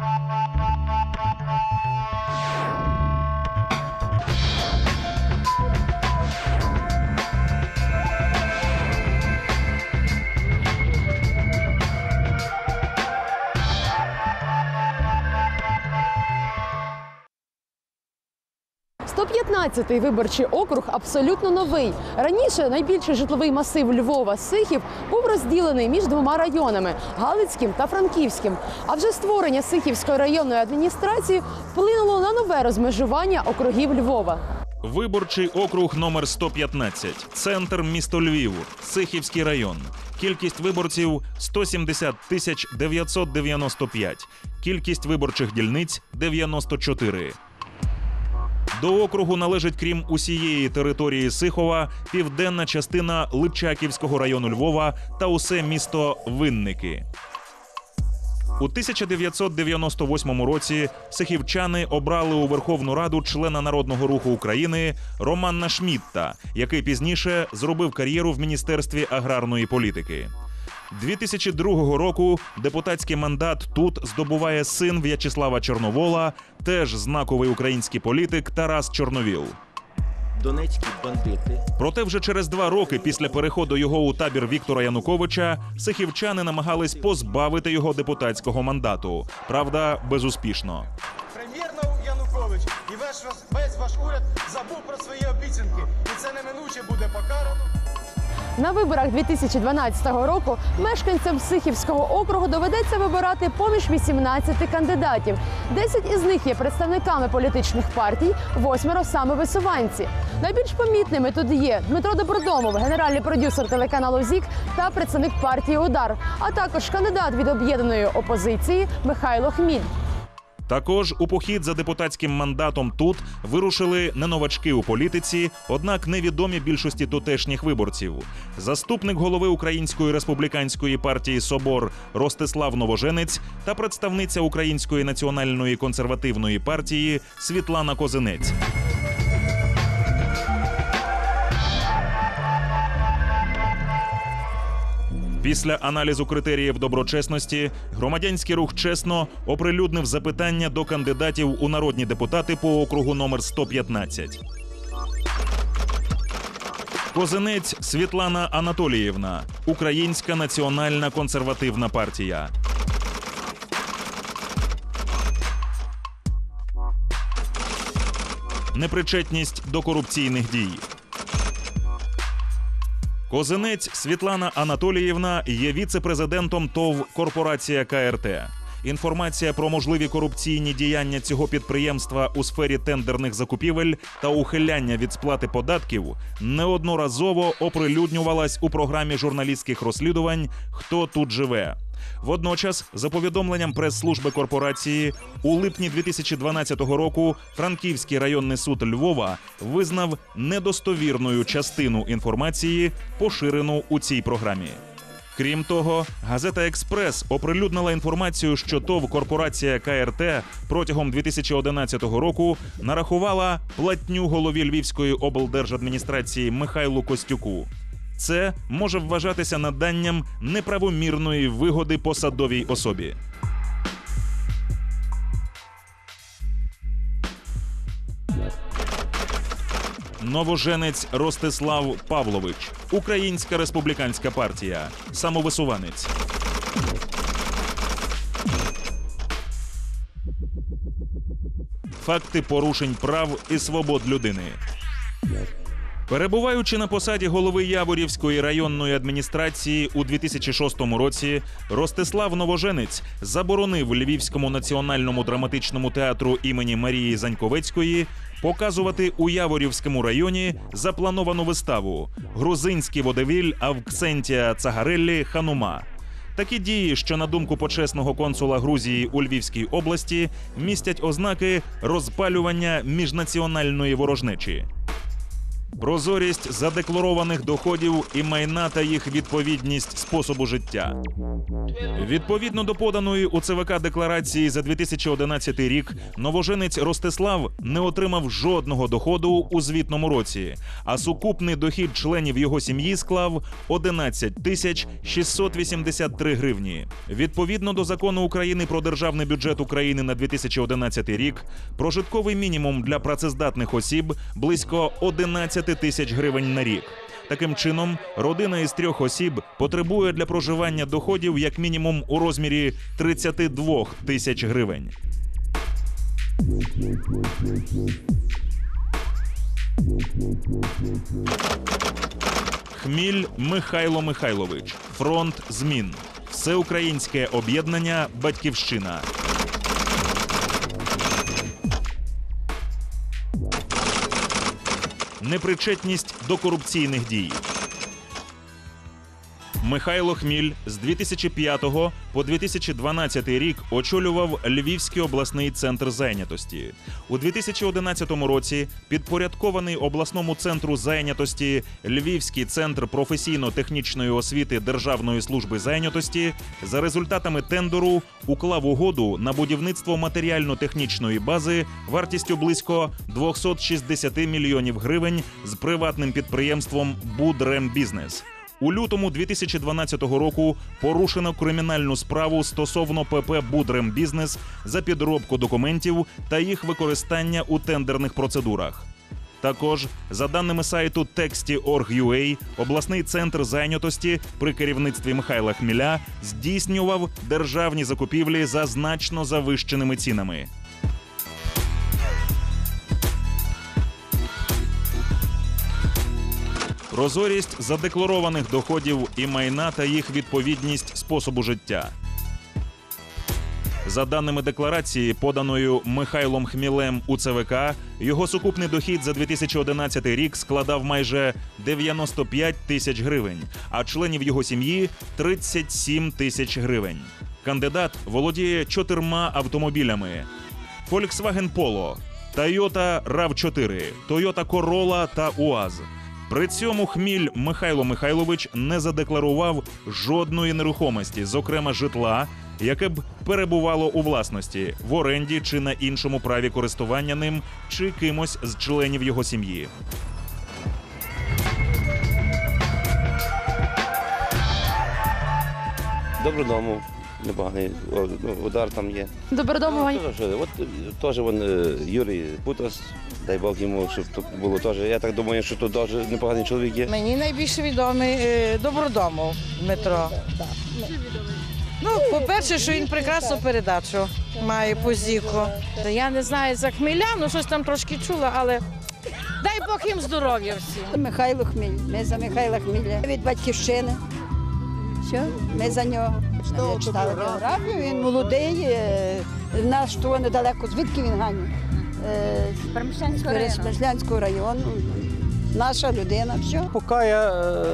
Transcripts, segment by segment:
Thank you. 115-й виборчий округ абсолютно новий. Раніше найбільший житловий масив Львова Сихів був розділений між двома районами Галицьким та Франківським. А вже створення Сихівської районної адміністрації вплинуло на нове розмежування округів Львова. Виборчий округ номер 115. Центр місто Львів. Сихівський район. Кількість виборців 170 тисяч 995. Кількість виборчих дільниць 94. До округу належить, крім усієї території Сихова, південна частина Личаківського району Львова та усе місто Винники. У 1998 році сихівчани обрали у Верховну Раду члена Народного руху України Романа Шмітта, який пізніше зробив кар'єру в Міністерстві аграрної політики. 2002 року депутатський мандат тут здобуває син В'ячеслава Чорновола, теж знаковий український політик Тарас Чорновіл. Донецькі бандити Проте вже через два роки після переходу його у табір Віктора Януковича сихівчани намагались позбавити його депутатського мандату. Правда, безуспішно. Прем'єр Нау- Янукович і весь, ваш- весь ваш уряд забув про свої обіцянки, і це неминуче буде покарано. На виборах 2012 року мешканцям Сихівського округу доведеться вибирати поміж 18 кандидатів. 10 із них є представниками політичних партій, восьмеро саме висуванці. Найбільш помітними тут є Дмитро Добродомов, генеральний продюсер телеканалу ЗІК та представник партії Удар, а також кандидат від об'єднаної опозиції Михайло Хміль. Також у похід за депутатським мандатом тут вирушили не новачки у політиці, однак невідомі більшості тутешніх виборців. Заступник голови Української республіканської партії Собор Ростислав Новоженець та представниця Української національної консервативної партії Світлана Козинець. Після аналізу критеріїв доброчесності громадянський рух чесно оприлюднив запитання до кандидатів у народні депутати по округу номер 115. Козинець Світлана Анатоліївна, Українська національна консервативна партія. Непричетність до корупційних дій. Козинець Світлана Анатоліївна є віце-президентом ТОВ Корпорація КРТ. Інформація про можливі корупційні діяння цього підприємства у сфері тендерних закупівель та ухиляння від сплати податків неодноразово оприлюднювалась у програмі журналістських розслідувань Хто тут живе. Водночас, за повідомленням прес-служби корпорації, у липні 2012 року Франківський районний суд Львова визнав недостовірною частину інформації, поширену у цій програмі. Крім того, газета Експрес оприлюднила інформацію, що ТОВ корпорація КРТ протягом 2011 року нарахувала платню голові Львівської облдержадміністрації Михайлу Костюку. Це може вважатися наданням неправомірної вигоди посадовій особі. Новоженець Ростислав Павлович, Українська республіканська партія, самовисуванець. Факти порушень прав і свобод людини. Перебуваючи на посаді голови Яворівської районної адміністрації у 2006 році, Ростислав Новоженець заборонив Львівському національному драматичному театру імені Марії Заньковецької показувати у Яворівському районі заплановану виставу Грузинський водевіль Авксентія Цагареллі Ханума. Такі дії, що на думку почесного консула Грузії у Львівській області, містять ознаки розпалювання міжнаціональної ворожнечі. Прозорість задекларованих доходів і майна та їх відповідність способу життя. Відповідно до поданої у ЦВК декларації за 2011 рік, новоженець Ростислав не отримав жодного доходу у звітному році, а сукупний дохід членів його сім'ї склав 11 тисяч 683 гривні. Відповідно до закону України про державний бюджет України на 2011 рік, прожитковий мінімум для працездатних осіб близько 11 тисяч гривень на рік. Таким чином, родина із трьох осіб потребує для проживання доходів як мінімум у розмірі 32 тисяч гривень. Хміль Михайло Михайлович. Фронт змін. Всеукраїнське об'єднання Батьківщина. Непричетність до корупційних дій. Михайло Хміль з 2005 по 2012 рік очолював Львівський обласний центр зайнятості. У 2011 році підпорядкований обласному центру зайнятості Львівський центр професійно-технічної освіти Державної служби зайнятості за результатами тендеру уклав угоду на будівництво матеріально-технічної бази вартістю близько 260 мільйонів гривень з приватним підприємством Будрембізнес. У лютому 2012 року порушено кримінальну справу стосовно ПП Будрембізнес за підробку документів та їх використання у тендерних процедурах. Також, за даними сайту Texty.org.ua, обласний центр зайнятості при керівництві Михайла Хміля здійснював державні закупівлі за значно завищеними цінами. Прозорість задекларованих доходів і майна та їх відповідність способу життя. За даними декларації, поданою Михайлом Хмілем у ЦВК, його сукупний дохід за 2011 рік складав майже 95 тисяч гривень, а членів його сім'ї 37 тисяч гривень. Кандидат володіє чотирма автомобілями: Volkswagen Polo, Toyota RAV4, Toyota Corolla та УАЗ. При цьому хміль Михайло Михайлович не задекларував жодної нерухомості, зокрема житла, яке б перебувало у власності в оренді чи на іншому праві користування ним, чи кимось з членів його сім'ї. Добродому, непоганий о, ну, удар там є. Добродомова Ну, теж, От теж вон е, Юрій Путас, дай Бог йому, щоб тут було теж. Я так думаю, що тут теж непоганий чоловік є. Мені найбільше відомий е, Добродомов Дмитро. Ну, по-перше, що він прекрасну передачу має по зіку. Я не знаю за хмеля, ну щось там трошки чула, але дай Бог їм здоров'я всім. Михайло Хміль. Ми за Михайла Хміля. Від батьківщини. Все, ми за нього. Я читала біографію, він молодий, е, наш то недалеко. Звідки він гані? З Переслянського району. Наша людина, все. Поки я е,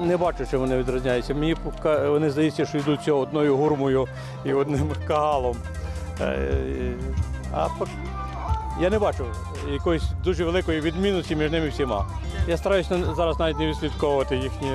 не бачу, що вони відрізняються. Мені поки вони здається, що йдуть цього одною гурмою і одним кагалом. Е, а я не бачу якоїсь дуже великої відмінності між ними всіма. Я стараюся зараз навіть не відслідковувати їхні.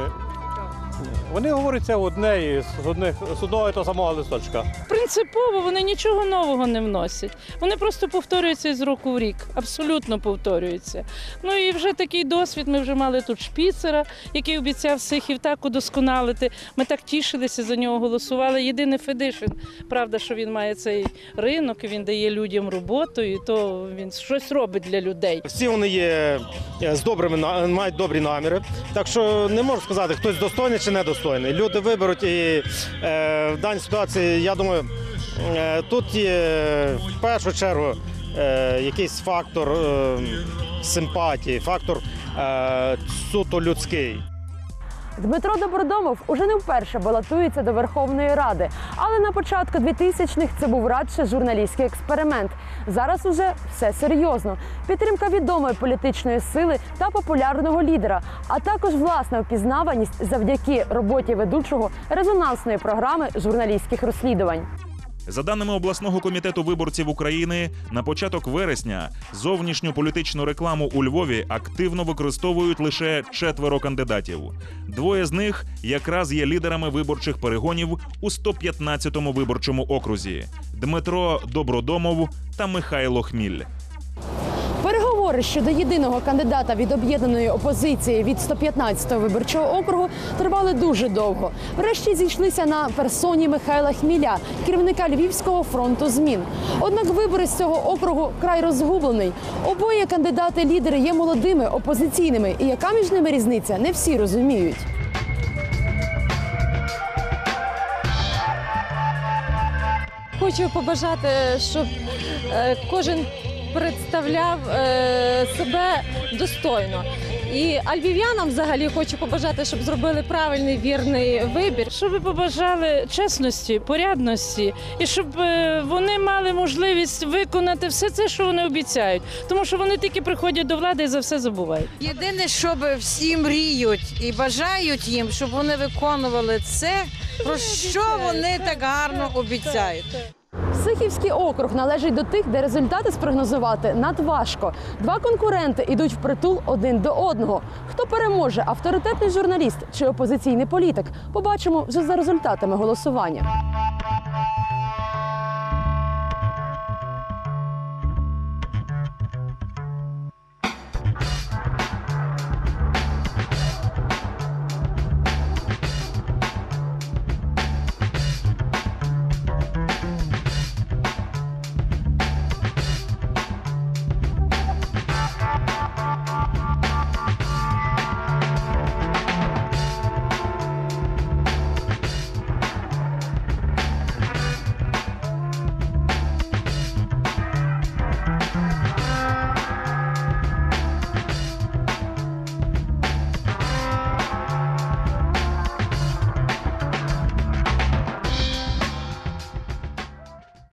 Вони говорять це одне із одних, з одного і того самого листочка. Принципово вони нічого нового не вносять. Вони просто повторюються з року в рік, абсолютно повторюються. Ну і вже такий досвід. Ми вже мали тут шпіцера, який обіцяв сихів так удосконалити. Ми так тішилися за нього, голосували. Єдине Федишин. Правда, що він має цей ринок, він дає людям роботу, і то він щось робить для людей. Всі вони є е, з добрими мають добрі наміри. Так що не можу сказати, хтось достойний чи недостойний. Люди виберуть і е, в даній ситуації, я думаю, тут є в першу чергу е, якийсь фактор е, симпатії, фактор е, суто людський. Дмитро Добродомов уже не вперше балотується до Верховної Ради, але на початку 2000-х це був радше журналістський експеримент. Зараз уже все серйозно. Підтримка відомої політичної сили та популярного лідера, а також власна впізнаваність завдяки роботі ведучого резонансної програми журналістських розслідувань. За даними обласного комітету виборців України, на початок вересня зовнішню політичну рекламу у Львові активно використовують лише четверо кандидатів. Двоє з них якраз є лідерами виборчих перегонів у 115-му виборчому окрузі: Дмитро Добродомов та Михайло Хміль. Переговори щодо єдиного кандидата від об'єднаної опозиції від 115-го виборчого округу тривали дуже довго. Врешті зійшлися на персоні Михайла Хміля, керівника Львівського фронту змін. Однак вибори з цього округу край розгублений. Обоє кандидати-лідери є молодими опозиційними, і яка між ними різниця, не всі розуміють. Хочу побажати, щоб е, кожен представляв е, себе достойно. І альвів'янам взагалі хочу побажати, щоб зробили правильний вірний вибір. Щоб ви побажали чесності, порядності, і щоб е, вони мали можливість виконати все це, що вони обіцяють. Тому що вони тільки приходять до влади і за все забувають. Єдине, щоб всі мріють і бажають їм, щоб вони виконували це, про що вони так гарно обіцяють. Сихівський округ належить до тих, де результати спрогнозувати надважко. Два конкуренти йдуть впритул один до одного. Хто переможе, авторитетний журналіст чи опозиційний політик? Побачимо вже за результатами голосування.